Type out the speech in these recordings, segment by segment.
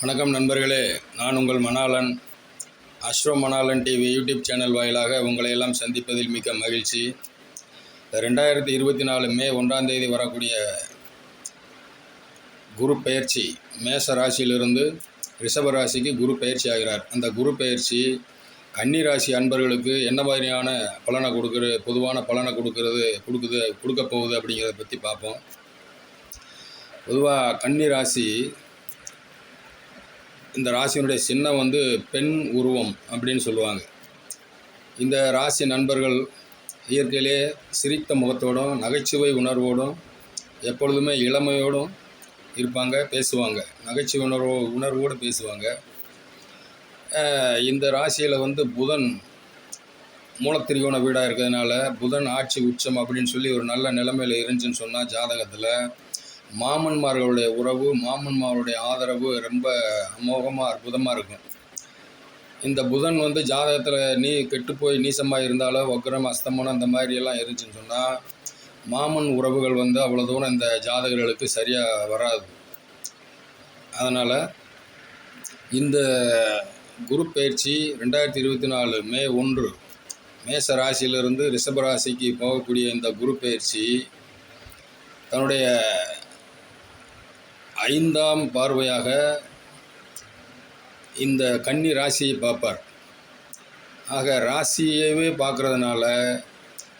வணக்கம் நண்பர்களே. நான் உங்கள் Manalan astro Manalan TV YouTube channel வாயிலாக உங்களை எல்லாம் சந்திப்பதில் மிக்க மகிழ்ச்சி. ரெண்டாயிரத்தி இருபத்தி நாலு மே ஒன்றாம் தேதி வரக்கூடிய குரு பெயர்ச்சி மேச ராசியிலிருந்து ரிஷப ராசிக்கு குரு பெயர்ச்சி ஆகிறார். அந்த குரு பெயர்ச்சி கன்னி ராசி அன்பர்களுக்கு என்ன மாதிரியான பலனை கொடுக்குற பொதுவான பலனை கொடுக்கறது கொடுக்குது கொடுக்க போகுது அப்படிங்கிறத பற்றி பார்ப்போம். பொதுவாக கன்னி ராசி இந்த ராசியினுடைய சின்னம் வந்து பெண் உருவம் அப்படின்னு சொல்லுவாங்க. இந்த ராசி நண்பர்கள் இயற்கையிலே சிரித்த முகத்தோடும் நகைச்சுவை உணர்வோடும் எப்பொழுதுமே இளமையோடும் இருப்பாங்க பேசுவாங்க. நகைச்சுவை உணர்வு உணர்வோடு பேசுவாங்க. இந்த ராசியில் வந்து புதன் மூலத்திரிகோண வீடாக இருக்கிறதுனால புதன் ஆட்சி உச்சம் அப்படின்னு சொல்லி ஒரு நல்ல நிலைமையில் இருந்துச்சுன்னு சொன்னால் ஜாதகத்தில் மாமன்மார்களுடைய உறவு மாமன்மார்களுடைய ஆதரவு ரொம்ப அமோகமாக அற்புதமாக இருக்கும். இந்த புதன் வந்து ஜாதகத்தில் நீ கெட்டு போய் நீசமாக இருந்தாலோ வக்ரம் அஸ்தமனம் அந்த மாதிரி எல்லாம் இருந்துச்சுன்னு சொன்னால் மாமன் உறவுகள் வந்து அவ்வளோ தூரம் இந்த ஜாதகர்களுக்கு சரியாக வராது. அதனால் இந்த குரு பயிற்சி ரெண்டாயிரத்தி இருபத்தி நாலு மே ஒன்று மேச ராசியிலிருந்து ரிஷப ராசிக்கு போகக்கூடிய இந்த குரு பயிற்சி தன்னுடைய ஐந்தாம் பார்வையாக இந்த கன்னி ராசியை பார்ப்பார். ஆக ராசியவே பார்க்கறதுனால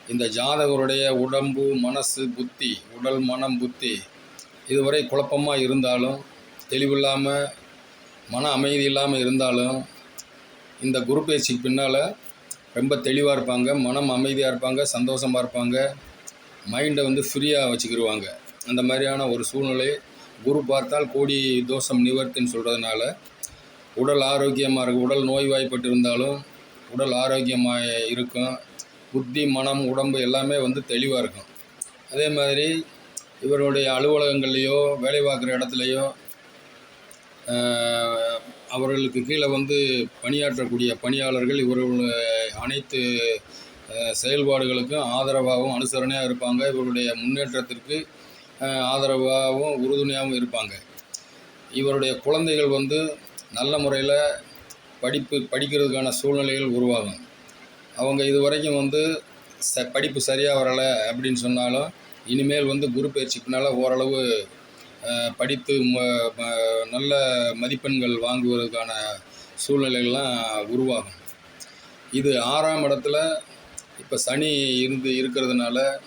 இந்த ஜாதகருடைய உடம்பு மனசு புத்தி உடல் மனம் புத்தி இதுவரை குழப்பமாக இருந்தாலும் தெளிவில்லாமல் மன அமைதி இல்லாமல் இருந்தாலும் இந்த குரு பேச்சுக்கு பின்னால் ரொம்ப தெளிவாக இருப்பாங்க மனம் அமைதியாக இருப்பாங்க சந்தோஷமாக இருப்பாங்க மைண்டை வந்து ஃப்ரீயாக வச்சுக்கிடுவாங்க அந்த மாதிரியான ஒரு சூழ்நிலை குரு பார்த்தால் கோடி தோஷம் நிவர்த்தின்னு சொல்கிறதுனால உடல் ஆரோக்கியமாக இருக்கும் உடல் நோய்வாய்ப்பட்டு இருந்தாலும் உடல் ஆரோக்கியமாக இருக்கும். புத்தி மனம் உடம்பு எல்லாமே வந்து தெளிவாக இருக்கும். அதே மாதிரி இவருடைய அலுவலகங்கள்லேயோ வேலை பார்க்குற இடத்துலையோ அவர்களுக்கு கீழே வந்து பணியாற்றக்கூடிய பணியாளர்கள் இவர்கள் அனைத்து செயல்பாடுகளுக்கும் ஆதரவாகவும் அனுசரணையாக இருப்பாங்க. இவருடைய முன்னேற்றத்திற்கு ஆதரவாகவும் உறுதுணையாகவும் இருப்பாங்க. இவருடைய குழந்தைகள் வந்து நல்ல முறையில் படிப்பு படிக்கிறதுக்கான சூழ்நிலைகள் உருவாகும். அவங்க இது வரைக்கும் வந்து ச படிப்பு சரியாக வரலை அப்படின்னு சொன்னாலும் இனிமேல் வந்து குரு பயிற்சிக்குனால ஓரளவு படித்து ம- நல்ல மதிப்பெண்கள் வாங்குவதற்கான சூழ்நிலைகள்லாம் உருவாகும். இது ஆறாம் இடத்துல இப்போ சனி இருந்து இருக்கிறதுனால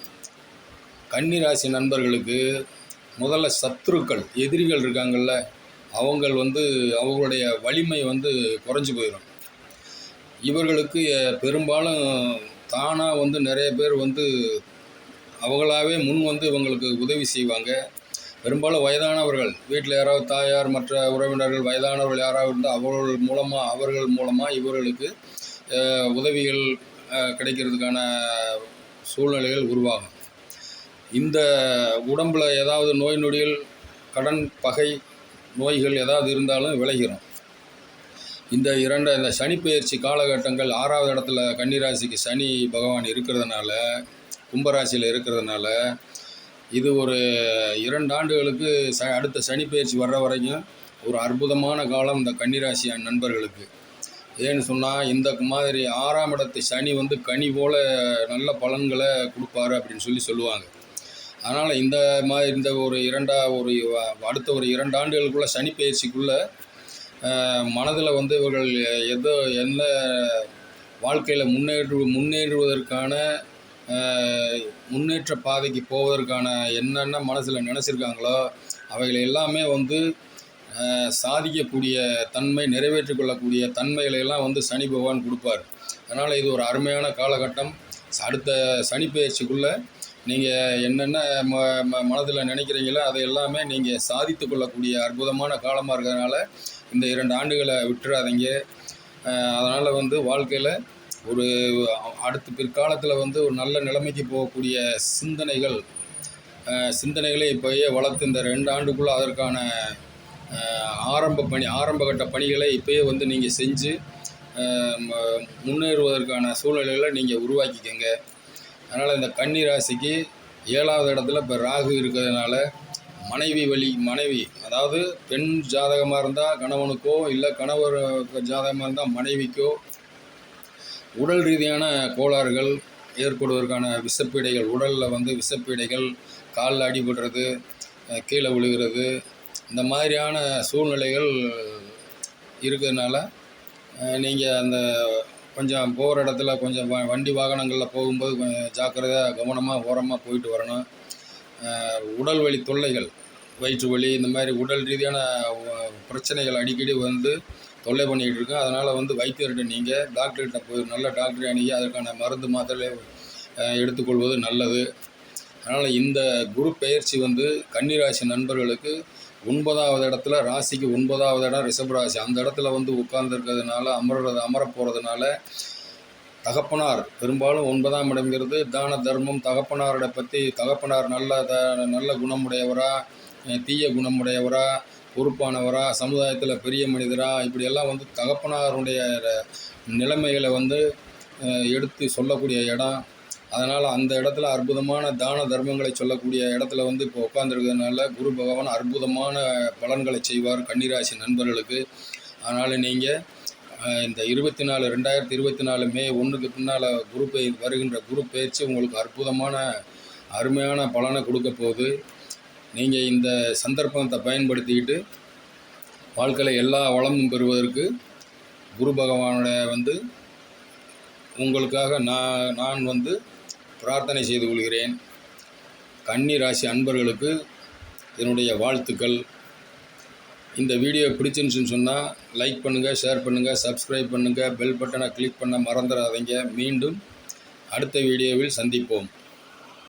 கன்னி ராசி நண்பர்களுக்கு முதல்ல சத்துருக்கள் எதிரிகள் இருக்காங்கல்ல அவங்கள் வந்து அவங்களுடைய வலிமை வந்து குறைஞ்சி போயிடும் இவர்களுக்கு பெரும்பாலும் தானாக வந்து நிறைய பேர் வந்து அவங்களாவே முன் வந்து இவங்களுக்கு உதவி செய்வாங்க. பெரும்பாலும் வயதானவர்கள் வீட்டில் யாராவது தாயார் மற்ற உறவினர்கள் வயதானவர்கள் யாராவது இருந்தால் அவர்கள் மூலமாக அவர்கள் மூலமாக இவர்களுக்கு உதவிகள் கிடைக்கிறதுக்கான சூழ்நிலைகள் உருவாகும். இந்த உடம்பில் ஏதாவது நோய் நொடிகள் கடன் பகை நோய்கள் ஏதாவது இருந்தாலும் விளைகிறோம் இந்த இரண்டு இந்த சனிப்பெயர்ச்சி காலகட்டங்கள் ஆறாவது இடத்துல கன்னிராசிக்கு சனி பகவான் இருக்கிறதுனால கும்பராசியில் இருக்கிறதுனால இது ஒரு இரண்டு ஆண்டுகளுக்கு ச அடுத்த சனிப்பெயர்ச்சி வர்ற வரைக்கும் ஒரு அற்புதமான காலம் இந்த கன்னிராசி நண்பர்களுக்கு. ஏன்னு சொன்னால் இந்த மாதிரி ஆறாம் இடத்து சனி வந்து கனி போல் நல்ல பலன்களை கொடுப்பாரு அப்படின்னு சொல்லி சொல்லுவாங்க. அதனால் இந்த மாதிரி இந்த ஒரு இரண்டா ஒரு அடுத்த ஒரு இரண்டு ஆண்டுகளுக்குள்ளே சனி பயிற்சிக்குள்ளே மனதில் வந்து இவர்கள் எதோ என்ன வாழ்க்கையில் முன்னேற்று முன்னேறுவதற்கான முன்னேற்ற பாதைக்கு போவதற்கான என்னென்ன மனசில் நினச்சிருக்காங்களோ அவைகள் எல்லாமே வந்து சாதிக்கக்கூடிய தன்மை நிறைவேற்றிக்கொள்ளக்கூடிய தன்மைகளை எல்லாம் வந்து சனி பகவான் கொடுப்பார். அதனால் இது ஒரு அருமையான காலகட்டம். அடுத்த சனி பயிற்சிக்குள்ளே நீங்கள் என்னென்ன ம ம மனதில் நினைக்கிறீங்களோ அதை எல்லாமே நீங்கள் சாதித்து கொள்ளக்கூடிய அற்புதமான காலமாக இருக்கிறதுனால இந்த இரண்டு ஆண்டுகளை விட்டுறாதீங்க. அதனால் வந்து வாழ்க்கையில் ஒரு அடுத்த பிற்காலத்தில் வந்து ஒரு நல்ல நிலைமைக்கு போகக்கூடிய சிந்தனைகள் சிந்தனைகளை இப்போயே வளர்த்து இந்த ரெண்டு ஆண்டுக்குள்ளே அதற்கான ஆரம்ப பணி ஆரம்பகட்ட பணிகளை இப்போயே வந்து நீங்கள் செஞ்சு முன்னேறுவதற்கான சூழ்நிலைகளை நீங்கள் உருவாக்கிக்கங்க. அதனால் இந்த கன்னி ராசிக்கு ஏழாவது இடத்துல இப்போ ராகு இருக்கிறதுனால மனைவி வழி மனைவி அதாவது பெண் ஜாதகமாக இருந்தால் கணவனுக்கோ இல்லை கணவர் ஜாதகமாக இருந்தால் மனைவிக்கோ உடல் ரீதியான கோளாறுகள் ஏற்படுவதற்கான விஷப்பீடைகள் உடலில் வந்து விஷப்பீடைகள் காலில் அடிபடுறது கீழே விழுகிறது இந்த மாதிரியான சூழ்நிலைகள் இருக்கிறதுனால நீங்கள் அந்த கொஞ்சம் போகிற இடத்துல கொஞ்சம் வ வண்டி வாகனங்களில் போகும்போது கொஞ்சம் ஜாக்கிரதையாக கவனமாக ஓரமாக போயிட்டு வரணும். உடல் வலி தொல்லைகள் வயிற்று வலி இந்த மாதிரி உடல் ரீதியான பிரச்சனைகள் அடிக்கடி வந்து தொல்லை பண்ணிக்கிட்டு இருக்கு அதனால் வந்து வைத்தியர்கிட்ட நீங்கள் டாக்டர்கிட்ட போய் நல்ல டாக்டரை அணுகி அதற்கான மருந்து மாத்திரை எடுத்துக்கொள்வது நல்லது. அதனால் இந்த குரு பெயர்ச்சி வந்து கன்னிராசி நண்பர்களுக்கு ஒன்பதாவது இடத்துல ராசிக்கு ஒன்பதாவது இடம் ரிஷபராசி அந்த இடத்துல வந்து உட்கார்ந்துருக்கிறதுனால அமர்றது அமர போகிறதுனால தகப்பனார் பெரும்பாலும் ஒன்பதாம் இடம்ங்கிறது தான தர்மம். தகப்பனாரோட பற்றி தகப்பனார் நல்ல த நல்ல குணமுடையவரா தீய குணமுடையவரா பொறுப்பானவரா சமுதாயத்தில் பெரிய மனிதரா இப்படியெல்லாம் வந்து தகப்பனாருடைய நிலைமைகளை வந்து எடுத்து சொல்லக்கூடிய இடம். அதனால் அந்த இடத்துல அற்புதமான தான தர்மங்களை சொல்லக்கூடிய இடத்துல வந்து இப்போ உட்காந்துருக்கிறதுனால குரு பகவான் அற்புதமான பலன்களை செய்வார் கன்னிராசி நண்பர்களுக்கு. அதனால் நீங்கள் இந்த இருபத்தி நாலு ரெண்டாயிரத்தி இருபத்தி நாலு மே ஒன்றுக்கு பின்னால் குரு பெயர் வருகின்ற குரு பயிற்சி உங்களுக்கு அற்புதமான அருமையான பலனை கொடுக்க போகுது. நீங்கள் இந்த சந்தர்ப்பத்தை பயன்படுத்திக்கிட்டு வாழ்க்கையில் எல்லா வளமும் பெறுவதற்கு குரு பகவானுடைய வந்து உங்களுக்காக நான் நான் வந்து பிரார்த்தனை செய்து கொள்கிறேன். கன்னி ராசி அன்பர்களுக்கு என்னுடைய வாழ்த்துக்கள். இந்த வீடியோ பிடிச்சிருந்துச்சுன்னு சொன்னால் லைக் பண்ணுங்கள் ஷேர் பண்ணுங்கள் சப்ஸ்கிரைப் பண்ணுங்கள் பெல் பட்டனை கிளிக் பண்ண மறந்துடாதீங்க. மீண்டும் அடுத்த வீடியோவில் சந்திப்போம்.